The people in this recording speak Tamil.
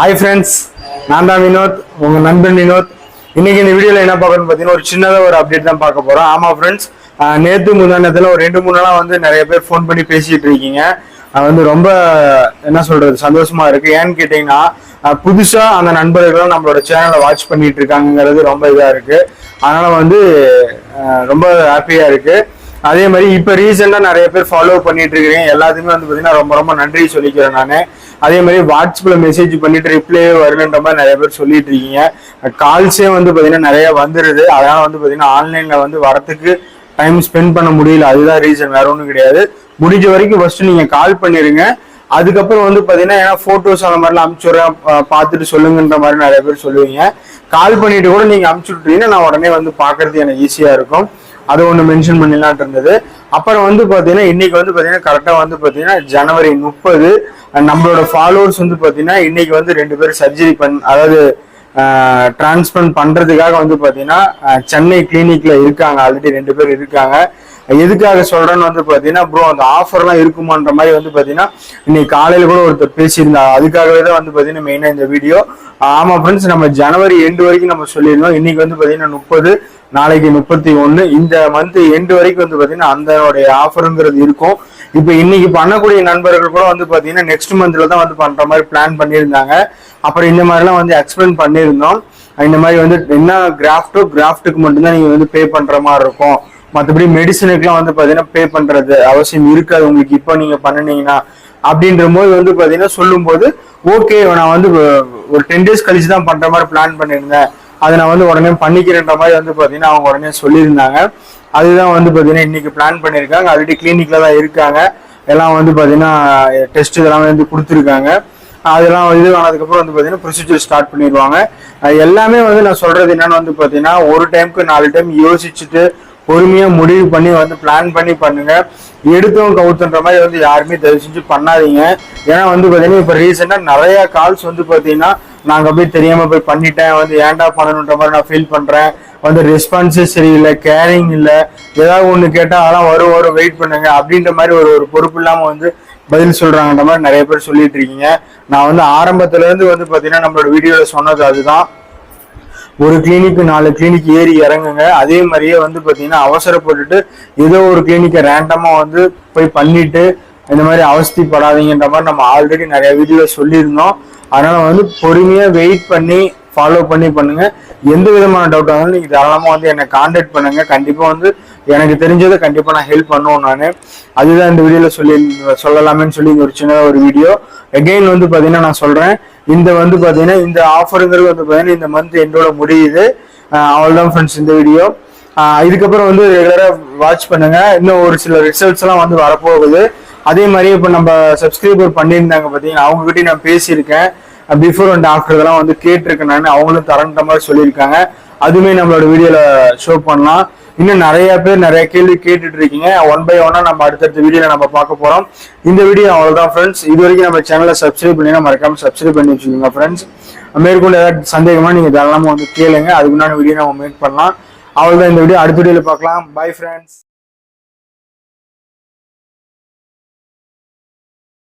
ஹாய் ஃப்ரெண்ட்ஸ் நான் தான் வினோத். உங்க நண்பன் வினோத். இன்னைக்கு இந்த வீடியோல என்ன பார்க்கணும்னு பார்த்தீங்கன்னா ஒரு சின்னதாக ஒரு அப்டேட் தான் பார்க்க போறோம். ஆமா ஃப்ரெண்ட்ஸ் நேத்து முந்தானத்துல ஒரு ரெண்டு மூணு நாளா வந்து நிறைய பேர் ஃபோன் பண்ணி பேசிட்டு இருக்கீங்க. அது வந்து ரொம்ப என்ன சொல்றது சந்தோஷமா இருக்கு. ஏன்னு கேட்டீங்கன்னா புதுசாக புதுசா அந்த நண்பர்களும் நம்மளோட சேனலை வாட்ச் பண்ணிட்டு இருக்காங்கிறது ரொம்ப இதா இருக்கு. அதனால வந்து ரொம்ப ஹாப்பியா இருக்கு. அதே மாதிரி இப்போ ரீசெண்டாக நிறைய பேர் ஃபாலோ பண்ணிட்டு இருக்கிறேன் எல்லாத்துக்குமே வந்து பார்த்தீங்கன்னா ரொம்ப ரொம்ப நன்றி சொல்லிக்கிறேன் நான். அதே மாதிரி வாட்ஸ்அப்பில் மெசேஜ் பண்ணிட்டு ரிப்ளே வரலன்ற மாதிரி நிறைய பேர் சொல்லிட்டு இருக்கீங்க. கால்ஸே வந்து பார்த்தீங்கன்னா நிறைய வந்துருது. அதனால வந்து பார்த்தீங்கன்னா ஆன்லைனில் வந்து வரத்துக்கு டைம் ஸ்பெண்ட் பண்ண முடியல. அதுதான் ரீசன் வேற ஒன்றும் கிடையாது. முடிஞ்ச வரைக்கும் ஃபர்ஸ்ட் நீங்க கால் பண்ணிருங்க. அதுக்கப்புறம் வந்து பாத்தீங்கன்னா ஏன்னா போட்டோஸ் அந்த மாதிரிலாம் அனுப்பிச்சுடுறேன் பார்த்துட்டு சொல்லுங்கன்ற மாதிரி நிறைய பேர் சொல்லுவீங்க. கால் பண்ணிட்டு கூட நீங்க அனுப்பிச்சு நான் உடனே வந்து பாக்குறது எனக்கு ஈஸியா இருக்கும். அது ஒன்று மென்ஷன் பண்ணிடலான்ட்டு இருந்தது. அப்புறம் வந்து பார்த்தீங்கன்னா இன்னைக்கு வந்து பார்த்தீங்கன்னா கரெக்டாக வந்து பார்த்தீங்கன்னா ஜனவரி முப்பது நம்மளோட ஃபாலோவர்ஸ் வந்து பார்த்தீங்கன்னா இன்னைக்கு வந்து ரெண்டு பேரும் சர்ஜரி பண் அதாவது டிரான்ஸ்பிளான் பண்ணுறதுக்காக வந்து பார்த்தீங்கன்னா சென்னை கிளினிக்ல இருக்காங்க. ஆல்ரெடி ரெண்டு பேர் இருக்காங்க. எதுக்காக சொல்றேன்னு வந்து பார்த்தீங்கன்னா ப்ரோ அந்த ஆஃபர்லாம் இருக்குமான்ற மாதிரி வந்து பார்த்தீங்கன்னா இன்னைக்கு காலையில கூட ஒருத்தர் பேசியிருந்தாங்க அதுக்காகவே தான் வந்து பார்த்தீங்கன்னா மெயினாக இந்த வீடியோ ஆமா ஃப்ரெண்ட்ஸ் நம்ம ஜனவரி எண்டு வரைக்கும் நம்ம சொல்லியிருந்தோம். இன்னைக்கு வந்து பாத்தீங்கன்னா முப்பது நாளைக்கு முப்பத்தி ஒன்று இந்த மந்த் எண்டு வரைக்கும் வந்து பார்த்தீங்கன்னா அந்தனுடைய ஆஃபருங்கிறது இருக்கும். இப்போ இன்னைக்கு பண்ணக்கூடிய நண்பர்கள் கூட வந்து பார்த்தீங்கன்னா நெக்ஸ்ட் மந்த்ல தான் வந்து பண்ற மாதிரி பிளான் பண்ணியிருந்தாங்க. அப்புறம் இந்த மாதிரிலாம் வந்து எக்ஸ்பிளைன் பண்ணியிருந்தோம். இந்த மாதிரி வந்து என்ன கிராஃப்டோ கிராஃப்ட்டுக்கு மட்டும்தான் நீங்க வந்து பே பண்ற மாதிரி இருக்கும். மற்றபடி மெடிசனுக்குலாம் வந்து பார்த்தீங்கன்னா பே பண்றது அவசியம் இருக்காது உங்களுக்கு. இப்போ நீங்க பண்ணினீங்கன்னா அப்படின்ற போது வந்து பார்த்தீங்கன்னா சொல்லும்போது ஓகே நான் வந்து ஒரு டென் டேஸ் கழிச்சு தான் பண்ற மாதிரி பிளான் பண்ணியிருந்தேன். அதை நான் வந்து உடனே பண்ணிக்கிறேன்ற மாதிரி வந்து பார்த்தீங்கன்னா அவங்க உடனே சொல்லியிருந்தாங்க. அதுதான் வந்து பார்த்தீங்கன்னா இன்னைக்கு பிளான் பண்ணியிருக்காங்க. ஆல்ரெடி கிளினிக்ல தான் இருக்காங்க. எல்லாம் வந்து பார்த்தீங்கன்னா டெஸ்ட் இதெல்லாம் வந்து கொடுத்துருக்காங்க. அதெல்லாம் இது ஆனதுக்கப்புறம் வந்து பார்த்தீங்கன்னா ப்ரொசீஜர் ஸ்டார்ட் பண்ணிடுவாங்க. எல்லாமே வந்து நான் சொல்றது என்னன்னு வந்து பார்த்தீங்கன்னா ஒரு டைம்க்கு நாலு டைம் யோசிச்சுட்டு பொறுமையா முடிவு பண்ணி வந்து பிளான் பண்ணி பண்ணுங்க. எடுத்தவங்க கவுத்துன்ற மாதிரி வந்து யாருமே தயவு செஞ்சு பண்ணாதீங்க. ஏன்னா வந்து பார்த்தீங்கன்னா இப்போ ரீசெண்டாக நிறைய கால்ஸ் வந்து பார்த்தீங்கன்னா நாங்க போய் தெரியாம போய் பண்ணிட்டேன். வந்து ஏன்டா பண்ணணுன்ற மாதிரி நான் ஃபீல் பண்றேன். வந்து ரெஸ்பான்ஸே சரியில்லை கேரிங் இல்லை. ஏதாவது ஒன்று கேட்டால் அதெல்லாம் வரும் வரும் வெயிட் பண்ணுங்க. அப்படின்ற மாதிரி ஒரு ஒரு பொறுப்பு இல்லாம வந்து பதில் சொல்றாங்கன்ற மாதிரி நிறைய பேர் சொல்லிட்டு இருக்கீங்க. நான் வந்து ஆரம்பத்துல இருந்து வந்து பாத்தீங்கன்னா நம்மளோட வீடியோல சொன்னது அதுதான். ஒரு கிளினிக்கு நாலு கிளினிக் ஏறி இறங்குங்க. அதே மாதிரியே வந்து பார்த்தீங்கன்னா அவசரப்பட்டுட்டு ஏதோ ஒரு கிளினிக்கை ரேண்டமாக வந்து போய் பண்ணிட்டு இந்த மாதிரி அவஸ்திப்படாதீங்கன்ற மாதிரி நம்ம ஆல்ரெடி நிறைய வீட்டில் சொல்லியிருந்தோம். அதனால் வந்து பொறுமையாக வெயிட் பண்ணி ஃபாலோ பண்ணி பண்ணுங்க. எந்த விதமான டவுட் ஆனாலும் நீங்க தாராளமா வந்து என்னை காண்டாக்ட் பண்ணுங்க. கண்டிப்பா வந்து எனக்கு தெரிஞ்சதை கண்டிப்பா நான் ஹெல்ப் பண்ணுவோம் நான். அதுதான் இந்த வீடியோல சொல்லி சொல்லலாமேன்னு சொல்லி ஒரு சின்னதாக ஒரு வீடியோ எகெயின் வந்து பாத்தீங்கன்னா நான் சொல்றேன். இந்த வந்து பாத்தீங்கன்னா இந்த ஆஃபருங்கிறது வந்து பாத்தீங்கன்னா இந்த மந்த் எண்டோட முடியுது. அஹ் ஃப்ரெண்ட்ஸ் இந்த வீடியோ இதுக்கப்புறம் வந்து ரெகுலரா வாட்ச் பண்ணுங்க. இன்னும் ஒரு சில ரிசல்ட்ஸ் எல்லாம் வந்து வரப்போகுது. அதே மாதிரி இப்போ நம்ம சப்ஸ்கிரைபர் பண்ணியிருந்தாங்க பார்த்தீங்கன்னா அவங்க நான் பேசியிருக்கேன். பிஃபோர் அண்ட் ஆஃப்டர் இதெல்லாம் வந்து கேட்டிருக்கேன். நான் அவங்களும் தரன்ற மாதிரி சொல்லியிருக்காங்க. அதுவுமே நம்மளோட வீடியோல ஷோ பண்ணலாம். இன்னும் நிறைய பேர் நிறைய கேள்வி கேட்டுட்டு இருக்கீங்க. ஒன் பை ஒன்னா நம்ம அடுத்தடுத்த வீடியோல நம்ம பார்க்க போறோம். இந்த வீடியோ அவ்வளவுதான் ஃப்ரெண்ட்ஸ் இது வரைக்கும் நம்ம சேனலை சப்ஸ்கிரைப் பண்ணி மறக்காம சப்ஸ்கிரைப் பண்ணி வச்சுக்கோங்க ஃப்ரெண்ட்ஸ் மேற்கொண்டு ஏதாவது சந்தேகமா நீங்க தாராளமா வந்து கேளுங்க. அதுக்கு முன்னாடி வீடியோ நம்ம மேக் பண்ணலாம். அவ்வளவுதான் இந்த வீடியோ அடுத்த வீடியோல பார்க்கலாம். Bye friends